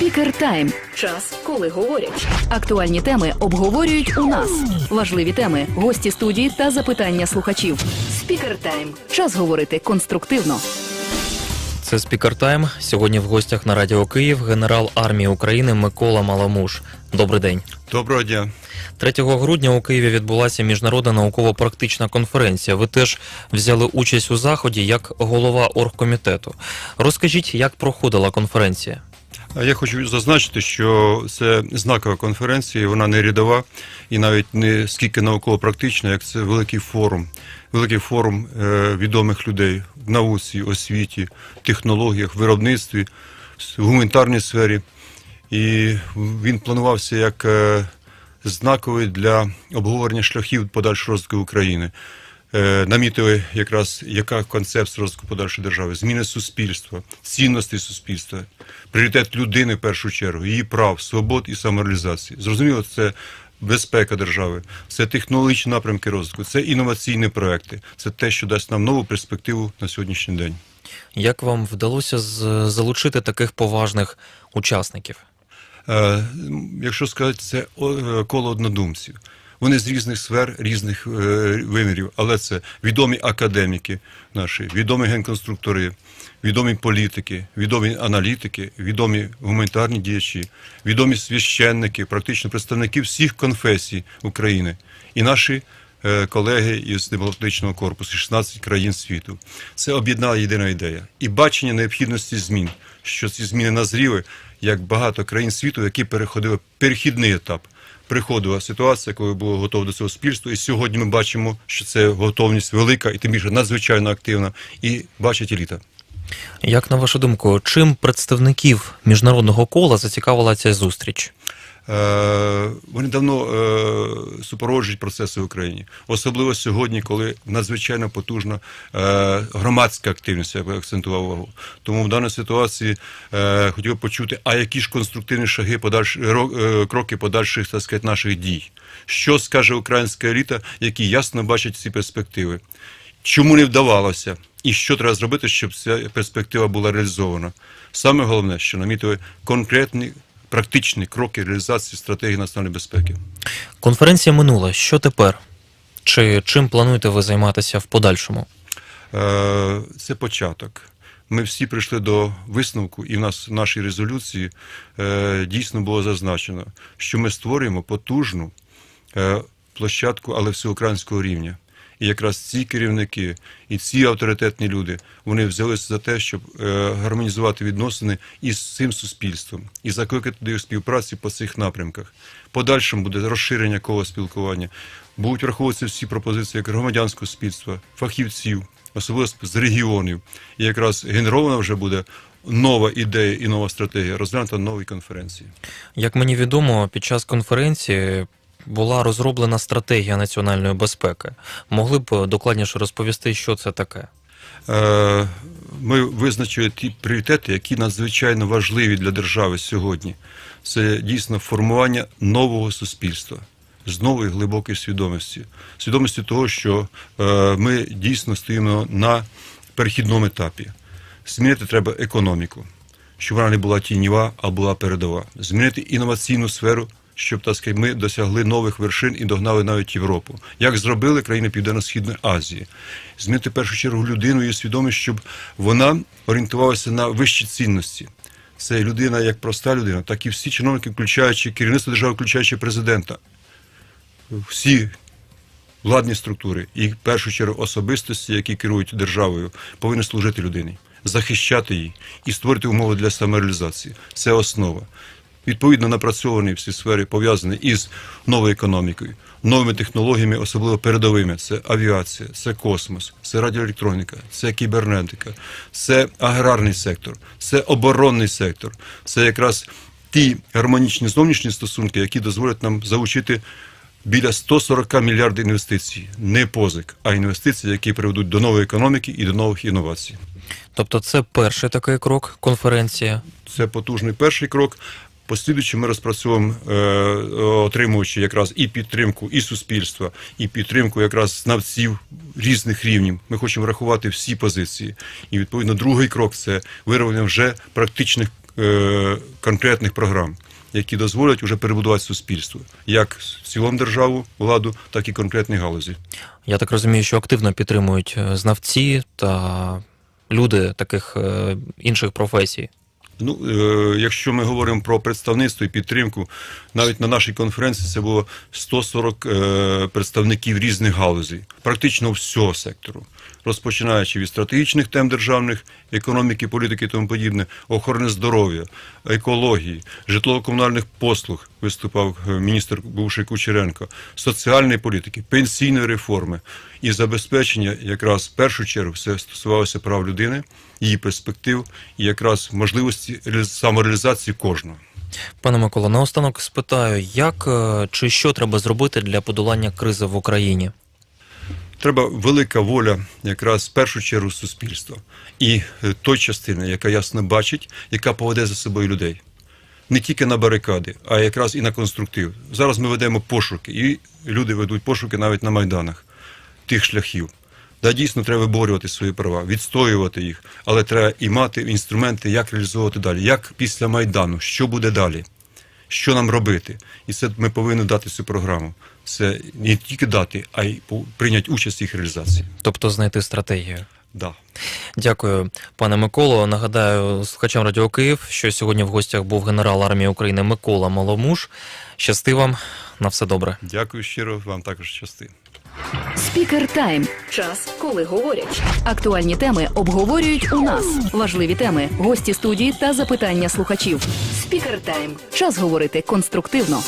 Спікер Тайм. Час, коли говорять. Актуальні теми обговорюють у нас. Важливі теми, гості студії та запитання слухачів. Спікер Тайм. Час говорити конструктивно. Це спікер Тайм. Сьогодні в гостях на Радіо Київ генерал армії України Микола Маламуш. Добрий день. Доброго дня. 3 грудня у Києві відбулася міжнародна науково-практична конференція. Ви теж взяли участь у заході як голова оргкомітету. Розкажіть, як проходила конференція? Я хочу зазначити, що це знакова конференція, вона не рядова і навіть не скільки науково-практична, як це великий форум, великий форум е, відомих людей в науці, освіті, технологіях, виробництві, в гуманітарній сфері. І він планувався як е, знаковий для обговорення шляхів подальшого розвитку України. Е, намітили якраз яка концепція розвитку подальшої держави, зміни суспільства, цінності суспільства, пріоритет людини в першу чергу, її прав, свобод і самореалізації. Зрозуміло, це безпека держави, це технологічні напрямки розвитку, це інноваційні проекти, це те, що дасть нам нову перспективу на сьогоднішній день. Як вам вдалося залучити таких поважних учасників? Е, якщо сказати, це е, коло однодумців. Вони з різних сфер, різних е, вимірів, але це відомі академіки наші, відомі генконструктори, відомі політики, відомі аналітики, відомі гуманітарні діячі, відомі священники, практично представники всіх конфесій України і наші е, колеги із дипломатичного корпусу 16 країн світу. Це об'єднала єдина ідея і бачення необхідності змін, що ці зміни назріли, як багато країн світу, які переходили перехідний етап. Приходила ситуація, коли було готове до цього спільства. і сьогодні ми бачимо, що це готовність велика і тим більше надзвичайно активна, і бачить еліта. Як на вашу думку, чим представників міжнародного кола зацікавила ця зустріч? Е, Вони давно е, супроводжують процеси в Україні, особливо сьогодні, коли надзвичайно потужна е, громадська активність, я акцентував увагу. Тому в даній ситуації хотів почути, а які ж конструктивні шаги подальш, кроки подальших так сказати, наших дій? Що скаже українська еліта, які ясно бачать ці перспективи? Чому не вдавалося? І що треба зробити, щоб ця перспектива була реалізована? Саме головне, що намітили конкретні практичні кроки реалізації стратегії національної безпеки. Конференція минула. Що тепер? Чи чим плануєте ви займатися в подальшому? Е, Це початок. Ми всі прийшли до висновку, і в нас в нашій резолюції е, дійсно було зазначено, що ми створюємо потужну е, площадку, але всеукраїнського рівня. І якраз ці керівники і ці авторитетні люди вони взялися за те, щоб е, гармонізувати відносини із цим суспільством і закликати до їх співпраці по цих напрямках. Подальшим буде розширення кола спілкування. Будуть враховуватися всі пропозиції як громадянського суспільства, фахівців, особливо з регіонів. І якраз генерована вже буде нова ідея і нова стратегія, розглянута на конференції. Як мені відомо, під час конференції була розроблена стратегія національної безпеки. Могли б докладніше розповісти, що це таке? Е, Ми визначили ті пріоритети, які надзвичайно важливі для держави сьогодні. Це дійсно формування нового суспільства з нової глибокої свідомості, свідомості того, що е, ми дійсно стоїмо на перехідному етапі. Змінити треба економіку, щоб вона не була тіньова, а була передова. Змінити інноваційну сферу, щоб так сказати, ми досягли нових вершин і догнали навіть Європу. Як зробили країни Південно-Східної Азії. Змінити в першу чергу людину і свідомість, щоб вона орієнтувалася на вищі цінності. Це людина як проста людина, так і всі чиновники, включаючи керівництво держави, включаючи президента. Всі владні структури і в першу чергу особистості, які керують державою, повинні служити людині, захищати її і створити умови для самореалізації. Це основа. Відповідно, напрацьовані всі сфери пов'язані із новою економікою, новими технологіями, особливо передовими. Це авіація, це космос, це радіоелектроніка, це кібернетика, це аграрний сектор, це оборонний сектор, це якраз ті гармонічні зовнішні стосунки, які дозволять нам залучити біля 140 мільярдів інвестицій, не позик, а інвестицій, які приведуть до нової економіки і до нових інновацій. Тобто, це перший такий крок конференція. Це потужний перший крок. Послідуючи, ми розпрацьовуємо, е, отримуючи якраз і підтримку і суспільства, і підтримку якраз знавців різних рівнів. Ми хочемо врахувати всі позиції. І відповідно другий крок це вироблення вже практичних е, конкретних програм, які дозволять уже перебудувати суспільство, як в цілому державу, владу, так і конкретні галузі. Я так розумію, що активно підтримують е, знавці та люди таких інших професій. Ну, е, якщо ми говоримо про представництво і підтримку, навіть на нашій конференції це було 140 е, представників різних галузей, практично всього сектору, розпочинаючи від стратегічних тем державних, економіки, політики і тому подібне, охорони здоров'я, екології, житлово-комунальних послуг, виступав е, міністр бувший Кучеренко, соціальної політики, пенсійної реформи і забезпечення якраз в першу чергу все стосувалося прав людини, її перспектив і якраз можливості самореалізації кожного. Пане Микола, наостанок спитаю, як е, чи що треба зробити для подолання кризи в Україні? Треба велика воля, якраз в першу чергу суспільства, і е, той частини, яка ясно бачить, яка поведе за собою людей. Не тільки на барикади, а якраз і на конструктив. Зараз ми ведемо пошуки, і люди ведуть пошуки навіть на майданах тих шляхів. Да, дійсно треба виборювати свої права, відстоювати їх, але треба і мати інструменти, як реалізовувати далі, як після майдану, що буде далі, що нам робити. І це ми повинні дати цю програму. Це не тільки дати, а й прийняти участь в їх реалізації. Тобто знайти стратегію. Да. Дякую, пане Миколо. Нагадаю слухачам Радіо Київ, що сьогодні в гостях був генерал армії України Микола Маломуш. Щасти вам на все добре. Дякую щиро, вам також щасти. Спікер Тайм. Час, коли говорять. Актуальні теми обговорюють у нас. Важливі теми, гості студії та запитання слухачів. Спікер Тайм. Час говорити конструктивно.